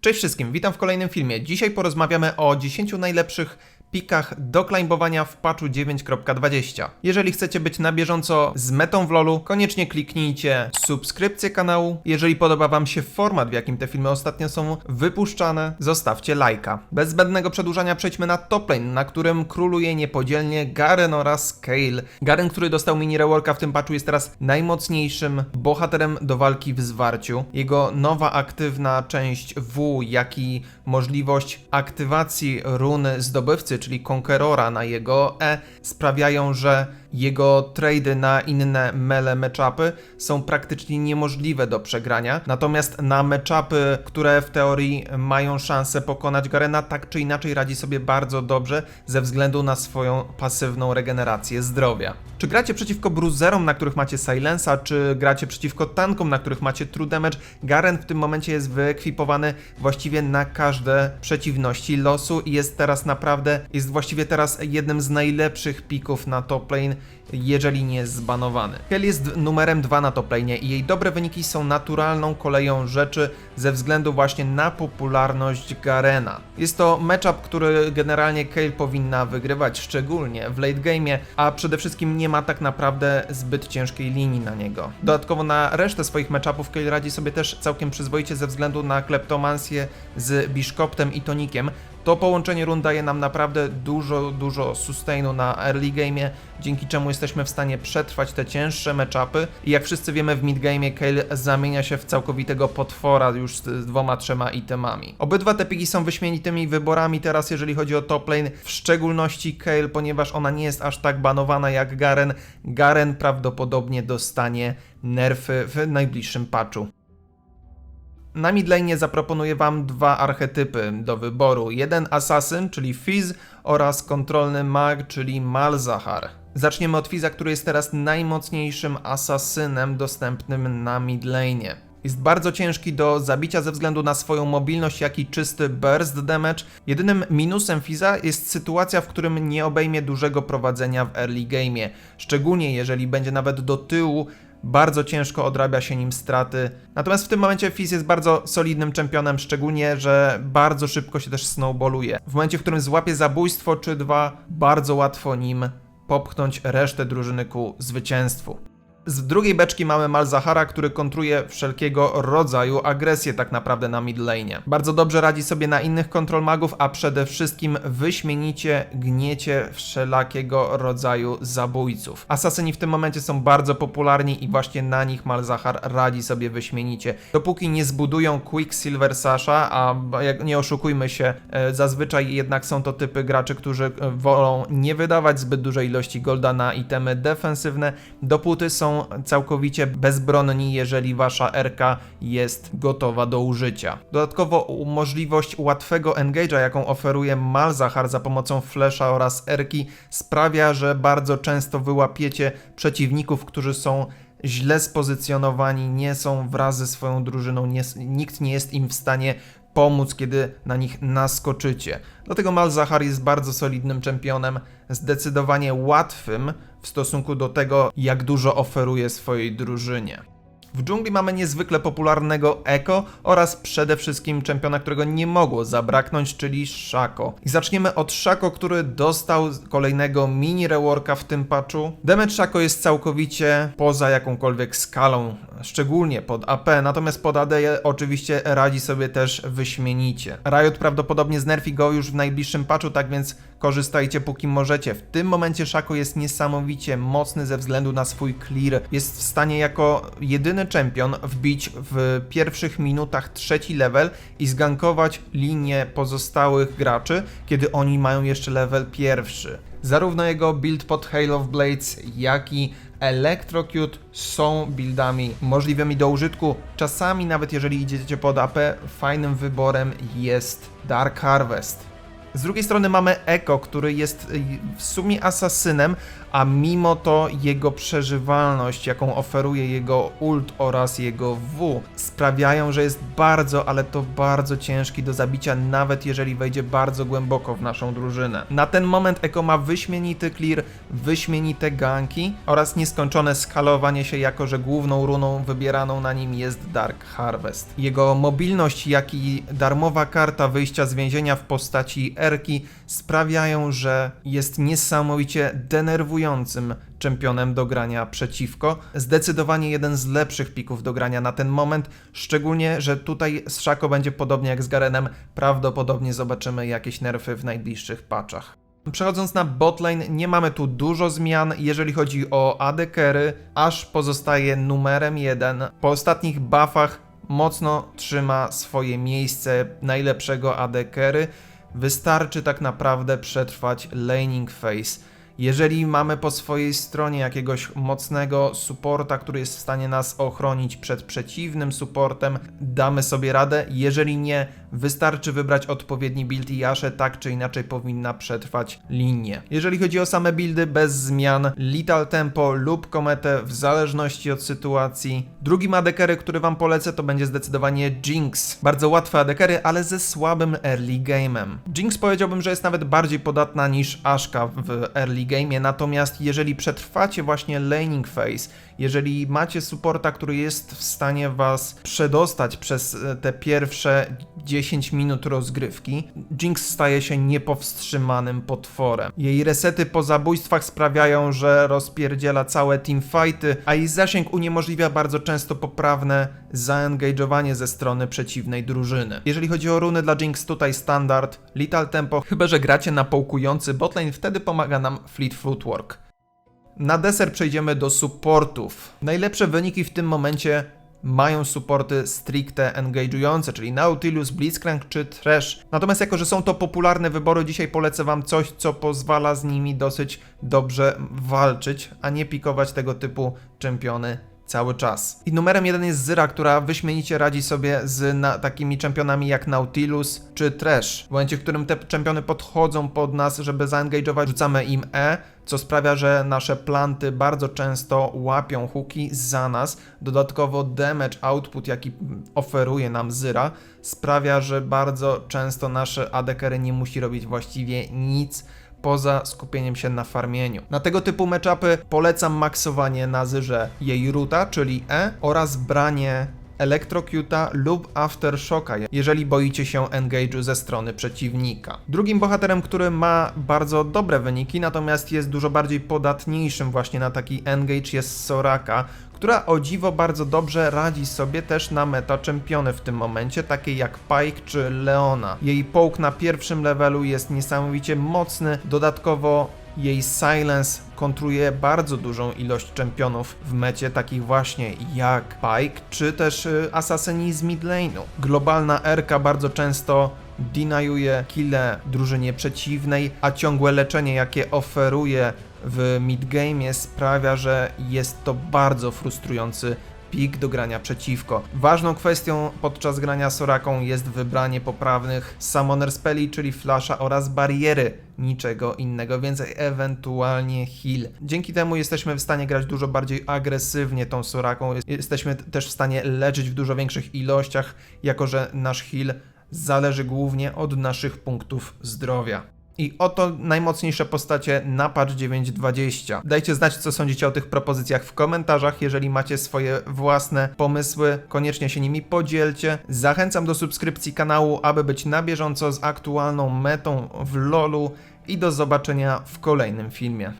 Cześć wszystkim, witam w kolejnym filmie. Dzisiaj porozmawiamy o 10 najlepszych pikach do klejmowania w patchu 9.20. Jeżeli chcecie być na bieżąco z metą w LoLu, koniecznie kliknijcie subskrypcję kanału. Jeżeli podoba Wam się format, w jakim te filmy ostatnio są wypuszczane, zostawcie lajka. Bez zbędnego przedłużania przejdźmy na top lane, na którym króluje niepodzielnie Garen oraz Kale. Garen, który dostał mini reworka w tym patchu jest teraz najmocniejszym bohaterem do walki w zwarciu. Jego nowa aktywna część W, jak i możliwość aktywacji runy zdobywcy, czyli Conquerora na jego E, sprawiają, że jego trady na inne mele matchupy są praktycznie niemożliwe do przegrania. Natomiast na matchupy, które w teorii mają szansę pokonać Garena, tak czy inaczej radzi sobie bardzo dobrze ze względu na swoją pasywną regenerację zdrowia. Czy gracie przeciwko bruzerom, na których macie silensa, czy gracie przeciwko tankom, na których macie true damage, Garen w tym momencie jest wyekwipowany właściwie na każde przeciwności losu i jest teraz naprawdę, jest właściwie teraz jednym z najlepszych pików na top lane, jeżeli nie jest zbanowany. Kel jest numerem 2 na top lane i jej dobre wyniki są naturalną koleją rzeczy ze względu właśnie na popularność Garena. Jest to matchup, który generalnie Kale powinna wygrywać, szczególnie w late game'ie, a przede wszystkim nie ma tak naprawdę zbyt ciężkiej linii na niego. Dodatkowo na resztę swoich matchupów Kale radzi sobie też całkiem przyzwoicie ze względu na kleptomancję z Bishkoptem i Tonikiem, to połączenie run daje nam naprawdę dużo, dużo sustainu na early game'ie, dzięki czemu jesteśmy w stanie przetrwać te cięższe matchupy i jak wszyscy wiemy w mid game'ie Kale zamienia się w całkowitego potwora już z dwoma, trzema itemami. Obydwa te piki są wyśmienitymi wyborami teraz jeżeli chodzi o top lane, w szczególności Kale, ponieważ ona nie jest aż tak banowana jak Garen. Garen prawdopodobnie dostanie nerfy w najbliższym patchu. Na midlane zaproponuję Wam dwa archetypy do wyboru. Jeden asasyn, czyli Fizz oraz kontrolny mag, czyli Malzahar. Zaczniemy od Fizza, który jest teraz najmocniejszym asasynem dostępnym na midlane. Jest bardzo ciężki do zabicia ze względu na swoją mobilność, jak i czysty burst damage. Jedynym minusem Fiza jest sytuacja, w którym nie obejmie dużego prowadzenia w early game'ie. Szczególnie jeżeli będzie nawet do tyłu bardzo ciężko odrabia się nim straty. Natomiast w tym momencie Fizz jest bardzo solidnym czempionem, szczególnie, że bardzo szybko się też snowballuje. W momencie, w którym złapie zabójstwo czy dwa, bardzo łatwo nim popchnąć resztę drużyny ku zwycięstwu. Z drugiej beczki mamy Malzahara, który kontruje wszelkiego rodzaju agresję tak naprawdę na mid lane. Bardzo dobrze radzi sobie na innych kontrol magów, a przede wszystkim wyśmienicie gniecie wszelakiego rodzaju zabójców. Asasyni w tym momencie są bardzo popularni i właśnie na nich Malzahar radzi sobie wyśmienicie. Dopóki nie zbudują Quicksilver Sasha, a nie oszukujmy się, e, zazwyczaj jednak są to typy graczy, którzy e, wolą nie wydawać zbyt dużej ilości golda na itemy defensywne, dopóty są całkowicie bezbronni, jeżeli wasza RK jest gotowa do użycia. Dodatkowo możliwość łatwego engage'a, jaką oferuje Malzahar za pomocą flasha oraz Erki, sprawia, że bardzo często wyłapiecie przeciwników, którzy są źle spozycjonowani, nie są wraz ze swoją drużyną, nie, nikt nie jest im w stanie pomóc, kiedy na nich naskoczycie. Dlatego Malzahar jest bardzo solidnym czempionem, zdecydowanie łatwym w stosunku do tego, jak dużo oferuje swojej drużynie. W dżungli mamy niezwykle popularnego Eko oraz przede wszystkim czempiona, którego nie mogło zabraknąć, czyli Shako. I zaczniemy od Shako, który dostał kolejnego mini reworka w tym patchu. Damage Shako jest całkowicie poza jakąkolwiek skalą, szczególnie pod AP, natomiast pod AD oczywiście radzi sobie też wyśmienicie. Riot prawdopodobnie znerfi go już w najbliższym patchu, tak więc korzystajcie póki możecie. W tym momencie Shako jest niesamowicie mocny ze względu na swój clear. Jest w stanie jako jedyny jedyny czempion wbić w pierwszych minutach trzeci level i zgankować linię pozostałych graczy, kiedy oni mają jeszcze level pierwszy. Zarówno jego build pod Hail of Blades, jak i Electrocute są buildami możliwymi do użytku. Czasami nawet jeżeli idziecie pod AP, fajnym wyborem jest Dark Harvest. Z drugiej strony mamy Eko, który jest y, w sumie asasynem, a mimo to jego przeżywalność, jaką oferuje jego ult oraz jego W, sprawiają, że jest bardzo, ale to bardzo ciężki do zabicia, nawet jeżeli wejdzie bardzo głęboko w naszą drużynę. Na ten moment Eko ma wyśmienity clear, wyśmienite ganki oraz nieskończone skalowanie się, jako że główną runą wybieraną na nim jest Dark Harvest. Jego mobilność, jak i darmowa karta wyjścia z więzienia w postaci Erki sprawiają, że jest niesamowicie denerwującym czempionem do grania przeciwko. Zdecydowanie jeden z lepszych pików do grania na ten moment, szczególnie, że tutaj z Szako będzie podobnie jak z Garenem, prawdopodobnie zobaczymy jakieś nerfy w najbliższych patchach. Przechodząc na botlane, nie mamy tu dużo zmian, jeżeli chodzi o AD carry, aż pozostaje numerem 1. Po ostatnich buffach mocno trzyma swoje miejsce najlepszego AD carry. Wystarczy tak naprawdę przetrwać laning phase. Jeżeli mamy po swojej stronie jakiegoś mocnego supporta, który jest w stanie nas ochronić przed przeciwnym supportem, damy sobie radę. Jeżeli nie, wystarczy wybrać odpowiedni build i Jasze tak czy inaczej powinna przetrwać linię. Jeżeli chodzi o same buildy bez zmian, Lethal Tempo lub Kometę w zależności od sytuacji. Drugim adekery, który wam polecę to będzie zdecydowanie Jinx. Bardzo łatwe adekery, ale ze słabym early game'em. Jinx powiedziałbym, że jest nawet bardziej podatna niż Ashka w early natomiast jeżeli przetrwacie właśnie laning phase, jeżeli macie supporta, który jest w stanie was przedostać przez e, te pierwsze 10 minut rozgrywki, Jinx staje się niepowstrzymanym potworem. Jej resety po zabójstwach sprawiają, że rozpierdziela całe teamfighty, a jej zasięg uniemożliwia bardzo często poprawne zaengage'owanie ze strony przeciwnej drużyny. Jeżeli chodzi o runy dla Jinx, tutaj standard, Lethal Tempo, chyba że gracie na połkujący botlane, wtedy pomaga nam Fleet Footwork. Na deser przejdziemy do supportów. Najlepsze wyniki w tym momencie mają supporty stricte engage'ujące, czyli Nautilus, Blitzcrank czy Trash. Natomiast jako, że są to popularne wybory, dzisiaj polecę Wam coś, co pozwala z nimi dosyć dobrze walczyć, a nie pikować tego typu czempiony cały czas. I numerem jeden jest Zyra, która wyśmienicie radzi sobie z takimi czempionami jak Nautilus czy Trash. W momencie, w którym te czempiony podchodzą pod nas, żeby zaengage'ować, rzucamy im E, co sprawia, że nasze planty bardzo często łapią huki za nas. Dodatkowo damage output, jaki oferuje nam Zyra, sprawia, że bardzo często nasze adekery nie musi robić właściwie nic poza skupieniem się na farmieniu. Na tego typu matchupy polecam maksowanie na zyrze jej ruta, czyli E oraz branie Electrocuta lub Aftershocka, jeżeli boicie się engage'u ze strony przeciwnika. Drugim bohaterem, który ma bardzo dobre wyniki, natomiast jest dużo bardziej podatniejszym właśnie na taki engage jest Soraka, która o dziwo bardzo dobrze radzi sobie też na meta czempiony w tym momencie, takie jak Pike czy Leona. Jej połk na pierwszym levelu jest niesamowicie mocny, dodatkowo jej silence kontruje bardzo dużą ilość czempionów w mecie, takich właśnie jak Pike, czy też y, asasyni z midlane'u. Globalna Erka bardzo często deniuje kille drużynie przeciwnej, a ciągłe leczenie, jakie oferuje w midgame sprawia, że jest to bardzo frustrujący pik do grania przeciwko. Ważną kwestią podczas grania Soraką jest wybranie poprawnych summoner spelli, czyli flasha oraz bariery, niczego innego, więcej ewentualnie heal. Dzięki temu jesteśmy w stanie grać dużo bardziej agresywnie tą Soraką, jesteśmy też w stanie leczyć w dużo większych ilościach, jako że nasz heal zależy głównie od naszych punktów zdrowia. I oto najmocniejsze postacie na patch 9.20. Dajcie znać, co sądzicie o tych propozycjach w komentarzach. Jeżeli macie swoje własne pomysły, koniecznie się nimi podzielcie. Zachęcam do subskrypcji kanału, aby być na bieżąco z aktualną metą w LoLu i do zobaczenia w kolejnym filmie.